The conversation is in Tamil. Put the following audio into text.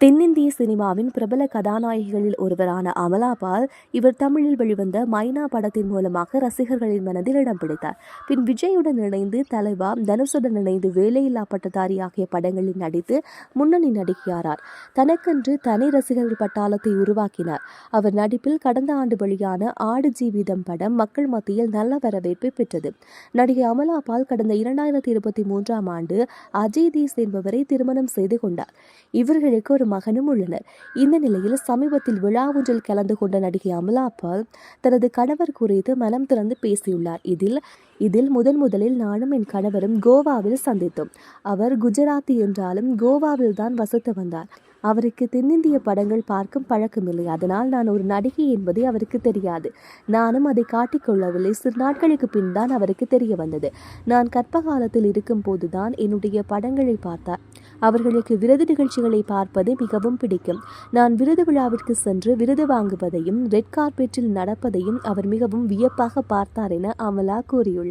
தென்னிந்திய சினிமாவின் பிரபல கதாநாயகிகளில் ஒருவரான அமலா பால் இவர் தமிழில் வெளிவந்த மைனா படத்தின் மூலமாக ரசிகர்களின் மனதில் இடம் பிடித்தார். பின் விஜயுடன் இணைந்து தலைவா தனுஷுடன் இணைந்து வேலையில்லா பட்டதாரி ஆகிய படங்களில் நடித்து முன்னணி நடிகையாரார் தனக்கென்று தனி ரசிகர்கள் பட்டாளத்தை உருவாக்கினார். அவர் நடிப்பில் கடந்த ஆண்டு வெளியான ஆடு ஜீவிதம் படம் மக்கள் மத்தியில் நல்ல வரவேற்பை பெற்றது. நடிகை அமலா பால் கடந்த இரண்டாயிரத்தி இருபத்தி மூன்றாம் ஆண்டு அஜய் தீஸ் என்பவரை திருமணம் செய்து கொண்டார். இவர்களுக்கு ஒரு மகனும் உள்ளனர். இந்த நிலையில் சமீபத்தில் விழா ஒன்றில் கலந்து கொண்ட நடிகை அமலா பால் தனது கணவர் குறித்து மனம் திறந்து பேசியுள்ளார். இதில் இதில் முதன் முதலில் நானும் என் கணவரும் கோவாவில் சந்தித்தோம். அவர் குஜராத்தி என்றாலும் கோவாவில் தான் வசித்து வந்தார். அவருக்கு தென்னிந்திய படங்கள் பார்க்கும் பழக்கமில்லை அதனால் நான் ஒரு நடிகை என்பது அவருக்கு தெரியாது. நானும் அதை காட்டிக்கொள்ளவில்லை சிறு நாட்களுக்கு பின் தான் அவருக்கு தெரிய வந்தது. நான் கற்ப காலத்தில் இருக்கும் போதுதான் என்னுடைய படங்களை பார்த்தார். அவர்களுக்கு விருது நிகழ்ச்சிகளை பார்ப்பது மிகவும் பிடிக்கும். நான் விருது விழாவிற்கு சென்று விருது வாங்குவதையும் ரெட் கார்பெட்டில் நடப்பதையும் அவர் மிகவும் வியப்பாக பார்த்தார் என அமலா கூறியுள்ளார்.